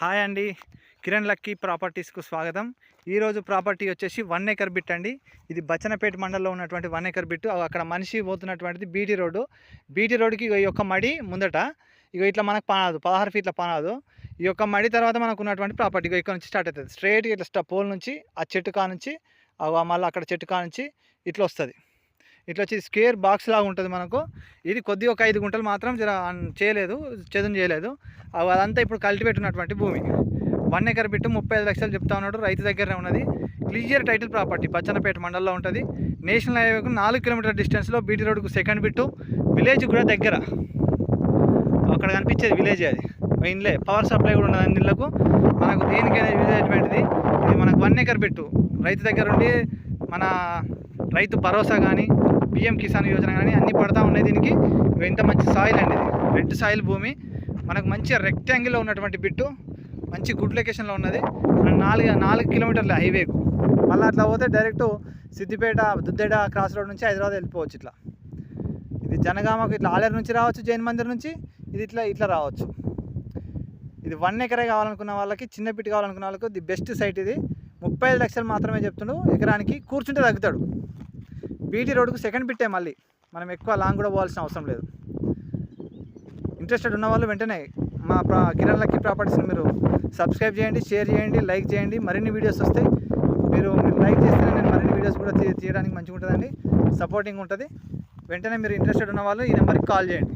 Hi అండి. Kiran lucky ప్రాపర్టీస్కు స్వాగతం. ఈరోజు ప్రాపర్టీ వచ్చేసి వన్ ఏకర్ బిట్ అండి. ఇది బచ్చనపేట మండలంలో ఉన్నటువంటి వన్ ఏకర్ బిట్ అక్కడ మనిషి పోతున్నటువంటిది బీటీ రోడ్డు. బీటీ రోడ్డుకి ఈ యొక్క మడి ముందట. ఇగో ఇట్లా మనకు పానదు పదహారు ఫీట్ల పానదు ఈ యొక్క మడి తర్వాత మనకు ఉన్నటువంటి ప్రాపర్టీ ఇక్కడ నుంచి స్టార్ట్ అవుతుంది. స్ట్రైట్ ఇట్లా పోల్ నుంచి ఆ చెట్టు కా నుంచి మళ్ళీ అక్కడ చెట్టు కా నుంచి ఇట్లా వస్తుంది. ఇట్లా వచ్చి స్క్వేర్ బాక్స్ లాగా ఉంటుంది మనకు. ఇది కొద్దిగా ఒక ఐదు గుంటలు మాత్రం జర చేయలేదు చదును చేయలేదు. అదంతా ఇప్పుడు కల్టివేట్ ఉన్నటువంటి భూమి. వన్ ఎకర్ బిట్టు ముప్పై ఐదు లక్షలు చెప్తా ఉన్నాడు రైతు దగ్గరనే ఉన్నది. క్లియర్ టైటిల్ ప్రాపర్టీ బచ్చన్నపేట మండలంలో ఉంటుంది. నేషనల్ హైవేకు నాలుగు కిలోమీటర్ డిస్టెన్స్లో బీటీ రోడ్కు సెకండ్ బిట్టు విలేజ్ కూడా దగ్గర. అక్కడ కనిపించేది విలేజ్ అది. ఇన్లే పవర్ సప్లై కూడా ఉన్నది అన్నిళ్ళకు మనకు దేనికైనా యూజ్ అయ్యేటువంటిది. ఇది మనకు వన్ ఎకర్ బిట్టు. రైతు దగ్గర ఉండి మన రైతు భరోసా కానీ పిఎం కిసాన్ యోజన కానీ అన్నీ పడతా ఉన్నాయి దీనికి. ఇవి ఎంత మంచి సాయిల్ అండి ఇది. రెడ్ సాయిల్ భూమి. మనకు మంచి రెక్టాంగిల్లో ఉన్నటువంటి బిట్టు. మంచి గుడ్ లొకేషన్లో ఉన్నది. మన నాలుగు నాలుగు కిలోమీటర్ల హైవేకు మళ్ళీ అట్లా పోతే direct Siddipet Duddeda cross road నుంచి హైదరాబాద్ వెళ్ళిపోవచ్చు ఇట్లా. ఇది జనగామకు ఇట్లా ఆలేరు నుంచి రావచ్చు జైన్ మందిర్ నుంచి. ఇది ఇట్లా ఇట్లా రావచ్చు. ఇది వన్ ఎకరే కావాలనుకున్న వాళ్ళకి చిన్న బిట్ కావాలనుకున్న వాళ్ళకి ది బెస్ట్ సైట్ ఇది. ముప్పై ఐదు లక్షలు మాత్రమే చెప్తుండు. ఎకరానికి కూర్చుంటే తగ్గుతాడు. బీటీ రోడ్డుకు సెకండ్ బిట్టే మళ్ళీ. మనం ఎక్కువ లాంగ్ కూడా పోవాల్సిన అవసరం లేదు. ఇంట్రెస్టెడ్ ఉన్న వాళ్ళు వెంటనే మా ప్రా కిరణ్ లక్కీ ప్రాపర్టీస్ని మీరు సబ్స్క్రైబ్ చేయండి షేర్ చేయండి లైక్ చేయండి. మరిన్ని వీడియోస్ వస్తాయి మీరు మీరు లైక్ చేస్తేనే నేను మరిన్ని వీడియోస్ కూడా తీయడానికి మంచిగా ఉంటుందండి సపోర్టింగ్ ఉంటుంది. వెంటనే మీరు ఇంట్రెస్టెడ్ ఉన్న వాళ్ళు ఈ నెంబర్కి కాల్ చేయండి.